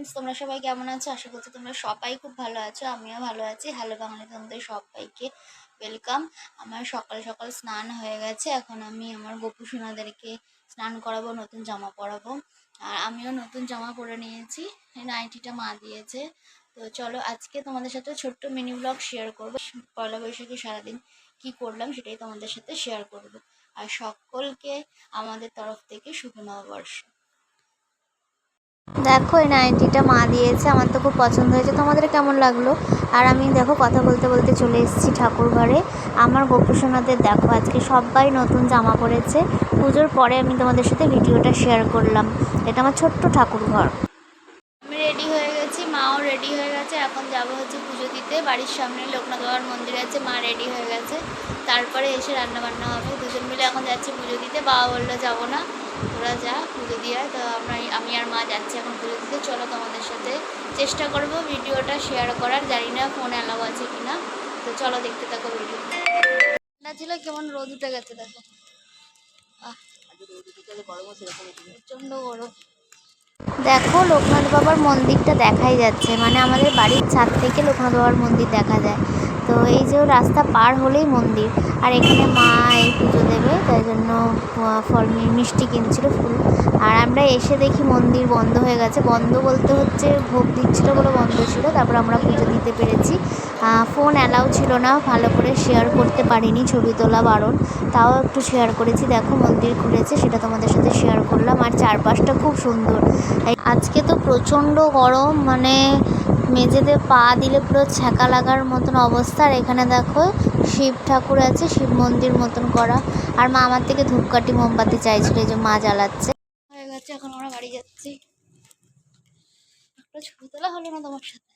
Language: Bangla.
ফ্রেন্ডস তোমরা সবাই কেমন আছো? আশা করছি তোমরা সবাই খুব ভালো আছো, আমিও ভালো আছি। হ্যালো বাঙালি তোমাদের সবাইকে ওয়েলকাম আমার সকাল সকাল স্নান হয়ে গেছে, এখন আমি আমার গোপু সোনাদেরকে স্নান করাবো, নতুন জামা পরাবো। আর আমিও নতুন জামা পরে নিয়েছি নাইটিটা মা দিয়েছে। তো চলো আজকে তোমাদের সাথে ছোট্ট মিনি ব্লগ শেয়ার করব। পয়লা বৈশাখে সারাদিন কি করলাম সেটাই তোমাদের সাথে শেয়ার করব। আর সকলকে আমাদের তরফ থেকে শুভ নববর্ষ দেখো, এই নাইটিটা মা দিয়েছে, আমার তো খুব পছন্দ হয়েছে। তোমাদের কেমন লাগল? আর আমি দেখো, কথা বলতে বলতে চলে এসেছি ঠাকুর ঘরে। আমার গোপুসোনাদের দেখো, আজকে সবাই নতুন জামা পরেছে। পুজোর পরে আমি তোমাদের সাথে ভিডিওটা শেয়ার করলাম। এটা আমার ছোট্ট ঠাকুর ঘর আমি রেডি হয়ে গেছি মাও রেডি হয়ে গেছে। এখন যাব হচ্ছে পুজো দিতে। বাড়ির সামনে লোকনাথ বাবার মন্দির আছে, মা রেডি হয়ে গেছে। তারপরে এসে রান্না বান্না হবে। দুজন মিলে এখন যাচ্ছি পুজো দিতে। বাবা বলল, যাব না তোরা যা, পুজো দিয়ে। তো আমরা, আমি আর মা যাচ্ছি এখন পুজো দিতে। চলো তোমাদের সাথে চেষ্টা করব ভিডিওটা শেয়ার করার। জানি না ফোন অ্যালাউ আছে কিনা। তো চলো দেখতে থাকো ভিডিও ঠান্ডা ছিল, কেমন রোদ উঠে গেছে দেখো। আহ, প্রচণ্ড গরম। দেখো লোকনাথ বাবার মন্দিরটা দেখাই যাচ্ছে। মানে আমাদের বাড়ির ছাদ থেকে লোকনাথ বাবার মন্দির দেখা যায়। তো এই যে রাস্তা পার হলেই মন্দির। আর এখানে মা এই পুজো দেবে, তাই জন্য ফল মিষ্টি কিনছিল ফুল। আর আমরা এসে দেখি মন্দির বন্ধ হয়ে গেছে। বন্ধ বলতে হচ্ছে ভোগ দিচ্ছিল বলে বন্ধ ছিল। তারপর আমরা পুজো দিতে পেরেছি। ফোন অ্যালাউ ছিল না, ভালো করে শেয়ার করতে পারিনি ছবি তোলা বারণ, তাও একটু শেয়ার করেছি। দেখো, মন্দির ঘুরেছে, সেটা তোমাদের সাথে শেয়ার করলাম। আর চারপাশটা খুব সুন্দর। আজকে তো প্রচণ্ড গরম মানে মেঝেতে পা দিলে পুরো ছ্যাঁকা লাগার মতন অবস্থা। আর এখানে দেখো, শিব ঠাকুর আছে, শিব মন্দির মতন করা। আর মা আমার থেকে ধূপকাঠি মোমবাতি চাইছিল, এই যে মা জ্বালাচ্ছে। হয়ে গেছে, এখন আমরা বাড়ি যাচ্ছি। একটা ছবি তোলা হলো না তোমার সাথে?